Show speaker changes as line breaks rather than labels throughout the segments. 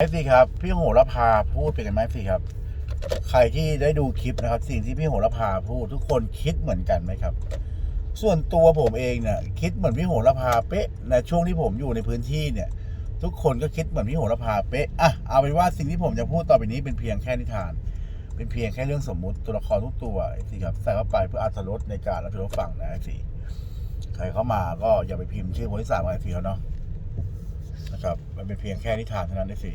เอฟซีครับพี่โหระพาพูดเป็นกันไหมสิครับ ใครที่ได้ดูคลิปนะครับ สิ่งที่พี่โหระพาพูดทุกคนคิดเหมือนกันไหมครับ ส่วนตัวผมเองเนี่ยคิดเหมือนพี่โหระพาเป๊ะในช่วงที่ผมอยู่ในพื้นที่เนี่ย ทุกคนก็คิดเหมือนพี่โหระพาเป๊ะอะเอาเป็นว่าสิ่งที่ผมจะพูดต่อไปนี้เป็นเพียงแค่นิทาน เป็นเพียงแค่เรื่องสมมุติตัวละครทุกตัวไอ้สิครับใส่เข้าไปเพื่ออัตรสในการรับชมฟังนะไอ้สิใครเข้ามาก็อย่าไปพิมพ์ชื่อคนที่สามไอ้สิเขาเนาะนะครับมันเป็นเพียงแค่นิทานเท่านั้นไอ้สิ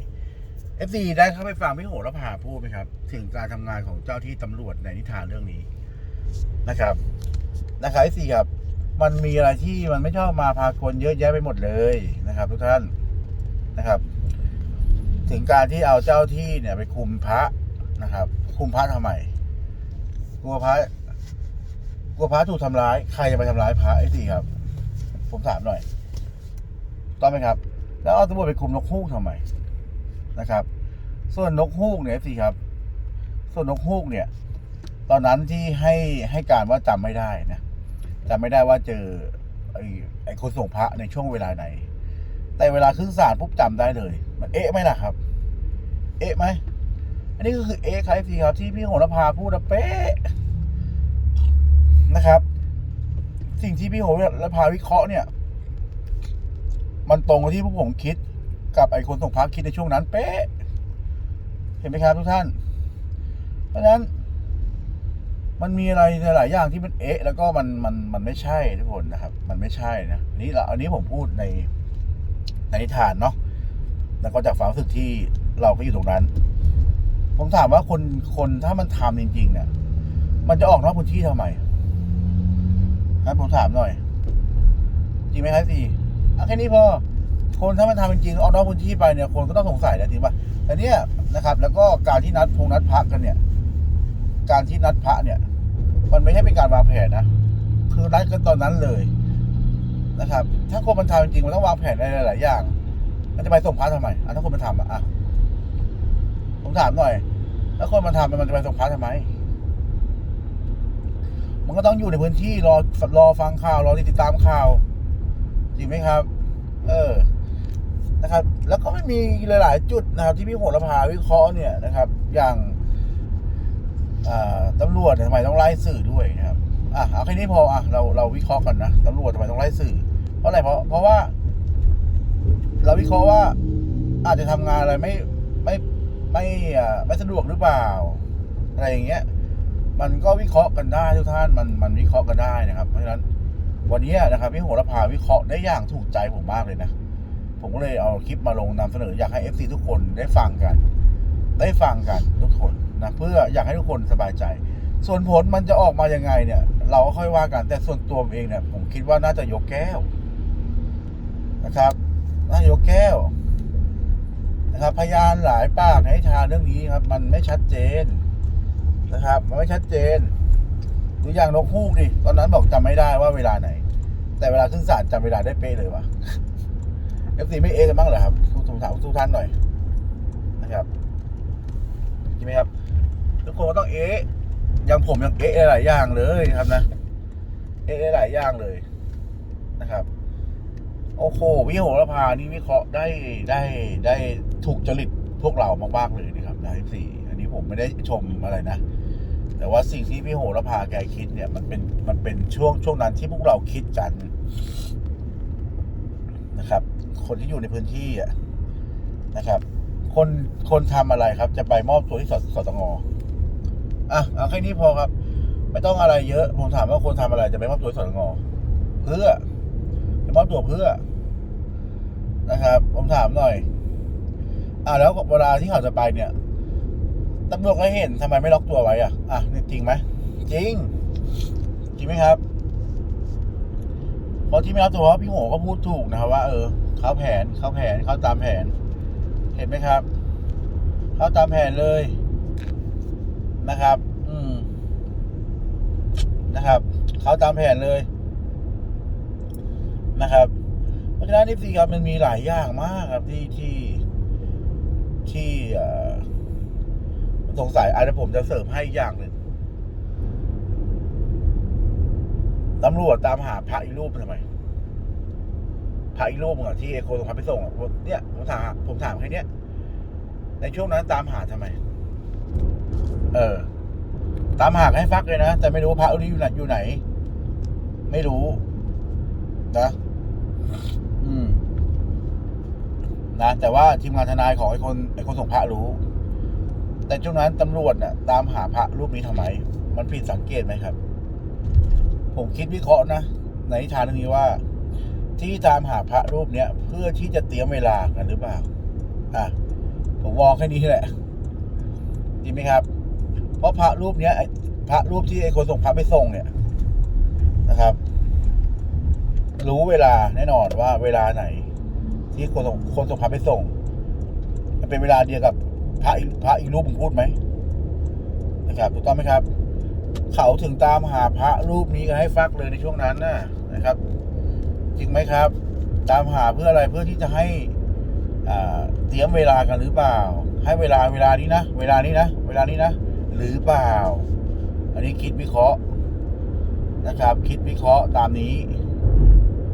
เอฟซีได้เข้าไปฟังพี่โหระพาพูดไหมครับ ถึงการทำงานของเจ้าที่ตำรวจในนิทานเรื่องนี้นะครับนะครับเอฟซีครับ มันมีอะไรที่มันไม่ชอบมาพากลเยอะแยะไปหมดเลยนะครับ ทุกท่านนะครับ ถึงการที่เอาเจ้าที่เนี่ยไปคุมพระนะครับ คุมพระทำไมกลัวพระกลัวพระถูกทำร้าย ใครจะไปทำร้ายพระเอฟซีครับ ผมถามหน่อยต้องไหมครับ แล้วเอาตำรวจไปคุมนกฮูกทำไม นะครับ ส่วนนกฮูกเนี่ยสิครับ ส่วนนกฮูกเนี่ย ตอนนั้นที่ให้ให้การว่าจำไม่ได้นะจำไม่ได้ว่าเจอไอ้ไอ้คนส่งพระในช่วงเวลาไหน แต่เวลาขึ้นศาลปุ๊บจำได้เลยมันเอ๊ะไหมล่ะครับ เอ๊ะไหมอันนี้ก็คือเอ๊ะครับสิครับที่พี่โหระพาพูดนะเป๊ะนะครับ สิ่งที่พี่โหระพาวิเคราะห์เนี่ย มันตรงกับที่พวกผมคิด กับไอ้คนส่งพักคิดในช่วงนั้น เป๊ะ เห็นไหมครับทุกท่าน เพราะฉะนั้น มันมีอะไรหลายอย่างที่มันเอ๊ะ แล้วก็มันมันมันไม่ใช่ทุกคนนะครับ มันไม่ใช่นะอันนี้เราอันนี้ผมพูดในในนิทานเนาะแล้วก็จากความรู้สึกที่เราก็อยู่ตรงนั้น ผมถามว่าคนคนถ้ามันทำจริง ๆ เนี่ย มันจะออกนอกพื้นที่ทำไมนะผมถามหน่อย จริงไหมครับสี่เอาแค่นี้พอ คนถ้ามันทำจริงๆออกนอกพื้นที่ไปเนี่ยคนก็ต้องสงสัยนะจริงป่ะแต่เนี่ยนะครับ แล้วก็การที่นัดพงนัดพักกันเนี่ย การที่นัดพระเนี่ย มันไม่ใช่เป็นการวางแผนนะคือนัดกันตอนนั้นเลยนะครับ ถ้าคนมันทำจริงมันต้องวางแผนในหลายอย่างมันจะไปส่งพระทำไมอะถ้าคนมันทำอะอะผมถามหน่อยแล้วคนมันทำมันจะไปส่งพระทำไมมันก็ต้องอยู่ในพื้นที่รอรอฟังข่าวรอติดตามข่าวจริงไหมครับ เออ นะครับ แล้วก็ไม่มีหลาย ๆ จุดนะครับที่พี่โหระพาวิเคราะห์เนี่ยนะครับ อย่างตำรวจทำไมต้องไล่สื่อด้วยนะครับอะเอาแค่นี้พออะเราเราวิเคราะห์กันนะตำรวจทำไมต้องไล่สื่อ เพราะอะไรเพราะเพราะว่า เราวิเคราะห์ว่า อาจจะทำงานอะไรไม่ไม่ไม่ไม่สะดวกหรือเปล่า อะไรอย่างเงี้ย มันก็วิเคราะห์กันได้ทุกท่านมันมันวิเคราะห์กันได้นะครับ เพราะฉะนั้นวันนี้นะครับพี่โหระพาวิเคราะห์ได้อย่างถูกใจผมมากเลยนะ ผมก็เลยเอาคลิปมาลงนำเสนออยากให้ FC ทุกคนได้ฟังกัน ได้ฟังกันทุกคนนะเพื่ออยากให้ทุกคนสบายใจ ส่วนผลมันจะออกมายังไงเนี่ย เราก็ค่อยว่ากันแต่ส่วนตัวผมเองเนี่ยผมคิดว่าน่าจะยกแก้วนะครับน่าจะยกแก้วนะครับพยานหลายปากในทางเรื่องนี้ครับ มันไม่ชัดเจนนะครับ มันไม่ชัดเจนดูอย่างนกฮูกดิตอนนั้นบอกจำไม่ได้ว่าเวลาไหน แต่เวลาขึ้นศาลจำเวลาได้เป๊ะเลยวะ เอฟซีไม่เอกันบ้างเหรอครับทุกถามทุกท่านหน่อยนะครับใช่ไหมครับ ทุกคนก็ต้องเออย่างผมยังเอหลายอย่างเลยครับนะ เอหลายอย่างเลยนะครับ โอ้โหพี่โหระพานี่วิเคราะห์ได้ได้ได้ถูกจริตพวกเรามากๆเลยนะครับนะเอฟซีอันนี้ผมไม่ได้ชมอะไรนะแต่ว่าสิ่งที่พี่โหระพาแกคิดเนี่ย มันเป็นมันเป็นช่วงช่วงนั้นที่พวกเราคิดกันนะครับ คนที่อยู่ในพื้นที่อะนะครับ คนคนทำอะไรครับ จะไปมอบตัวที่สสตงอะเอาแค่นี้พอครับ ไม่ต้องอะไรเยอะผมถามว่าคนทำอะไรจะไปมอบตัวที่สตงเพื่อจะมอบตัวเพื่อ นะครับ ผมถามหน่อยอะแล้วเวลาที่เขาจะไปเนี่ยตำรวจก็เห็นทำไมไม่ล็อกตัวไว้อะ อะนี่จริงไหมจริง จริงไหมครับเพราะที่ไม่ล็อกตัวเพราะพี่โหก็พูดถูกนะครับว่าเออ เข้าแผนเข้าแผนเข้าตามแผน เห็นไหมครับ เข้าตามแผนเลยนะครับ อืมนะครับ เข้าตามแผนเลยนะครับ เพราะฉะนั้นนี่สิครับมันมีหลายอย่างมากครับที่ที่ที่สงสัยอาจจะผมจะเสริมให้อีกอย่างหนึ่งตำรวจตามหาพระอีกรูปทำไม พระอีกรูปมึงอะที่เอโคส่งพระไปส่งอะเนี่ยผมถามผมถามแค่เนี้ยในช่วงนั้นตามหาทำไม เออ ตามหาให้ฟักเลยนะ แต่ไม่รู้พระรูปนี้อยู่ไหนอยู่ไหน ไม่รู้นะอืมนะแต่ว่าทีมงานทนายของไอ้คนไอ้คนส่งพระรู้ แต่ช่วงนั้นตำรวจน่ะ ตามหาพระรูปนี้ทำไม มันผิดสังเกตไหมครับ ผมคิดวิเคราะห์นะในนิทานเรื่องนี้ว่า ที่ตามหาพระรูปเนี้ยเพื่อที่จะเตรียมเวลากันหรือเปล่า อะ ผมมองแค่นี้แหละจริงไหมครับ เพราะพระรูปเนี้ยไอ้พระรูปที่ไอ้คนส่งพระไปส่งเนี่ยนะครับ รู้เวลาแน่นอนว่าเวลาไหน ที่คนส่งคนส่งพระไปส่งมันเป็นเวลาเดียวกับพระอีกพระอีกรูปผมพูดไหมนะครับถูกต้องไหมครับ เขาถึงตามหาพระรูปนี้กันให้ฟักเลยในช่วงนั้นนะนะครับ ริงไหมครับ ตามหาเพื่ออะไรเพื่อที่จะให้อ่าเตรียมเวลากันหรือเปล่า ให้เวลาเวลานี้นะ เวลานี้นะ เวลานี้นะ หรือเปล่า อันนี้คิดวิเคราะห์นะครับ คิดวิเคราะห์ตามนี้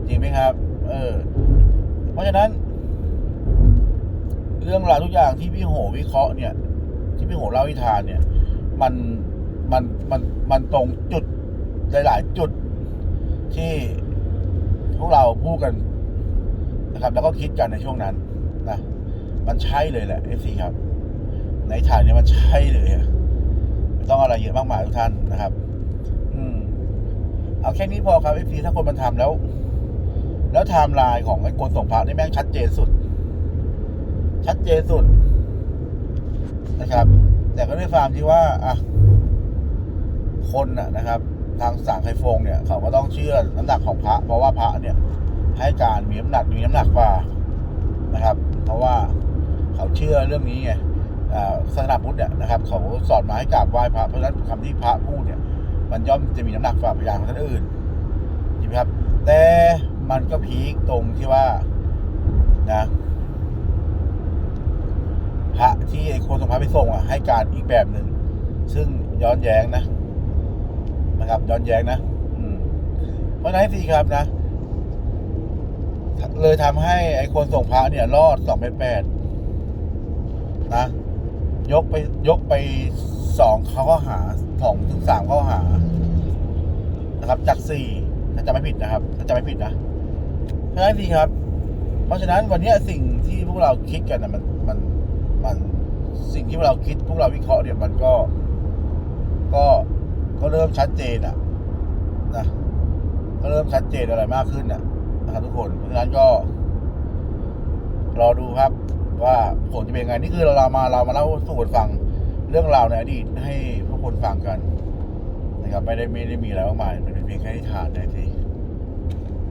จริงไหมครับ เออ เพราะฉะนั้น เรื่องราวทุกอย่างที่พี่โหวิเคราะห์เนี่ย ที่พี่โหเล่าวิทานเนี่ย มันมันมันมันตรงจุดหลาย ๆ จุดที่ พวกเราพูดกันนะครับ แล้วก็คิดกันในช่วงนั้นนะมันใช่เลยแหละเอฟซีครับ ในฐานเนี่ยมันใช่เลยไม่ต้องอะไรเยอะมากมายทุกท่านนะครับ อืม เอาแค่นี้พอครับเอฟซีถ้าคนมันทำแล้ว แล้วไทม์ไลน์ของไอ้คนส่งพระนี่แม่งชัดเจนสุด ชัดเจนสุด นะครับ แต่ก็ด้วยความที่ว่าอะคนน่ะนะครับ ทางสั่งไคฟงเนี่ยเขาก็ต้องเชื่อน้ำหนักของพระ เพราะว่าพระเนี่ยให้การมีน้ำหนักมีน้ำหนักกว่านะครับ เพราะว่าเขาเชื่อเรื่องนี้ไงศาสนาพุทธเนี่ยนะครับเขาสอนมาให้กราบไหว้พระเพราะฉะนั้นคำที่พระพูดเนี่ยมันย่อมจะมีน้ำหนักกว่าพยานของท่านอื่นจริงไหมครับ แต่มันก็พีคตรงที่ว่านะพระที่ไอ้คนส่งพระไปส่งอะให้การอีกแบบหนึ่งซึ่งย้อนแย้งนะ นะครับย้อนแย้งนะอืมเพราะฉะนั้นสิครับนะ เลยทำให้ไอ้คนส่งพระเนี่ย รอดสองเมตรแปดนะ ยกไปยกไปสองเขาก็หาสองถึงสามเขาหา นะครับ จากสี่ถ้าจะไม่ผิดนะครับ ถ้าจะไม่ผิดนะเพราะฉะนั้นสิครับ เพราะฉะนั้นวันเนี้ยสิ่งที่พวกเราคิดกันนะมันมันมันสิ่งที่พวกเราคิดพวกเราวิเคราะห์เนี่ยมันก็ก็ ก็เริ่มชัดเจนอะนะก็เริ่มชัดเจนอะไรมากขึ้นอะนะครับทุกคนเพราะฉะนั้นก็ รอดูครับว่าผลจะเป็นยังไงนี่คือเราเรามาเรามาเล่าสู่กันฟังเรื่องราวในอดีตให้พวกคนฟังกันนะครับไม่ได้ไม่ได้มีอะไรมากมายมันเป็นเพียงแค่นิทานนะที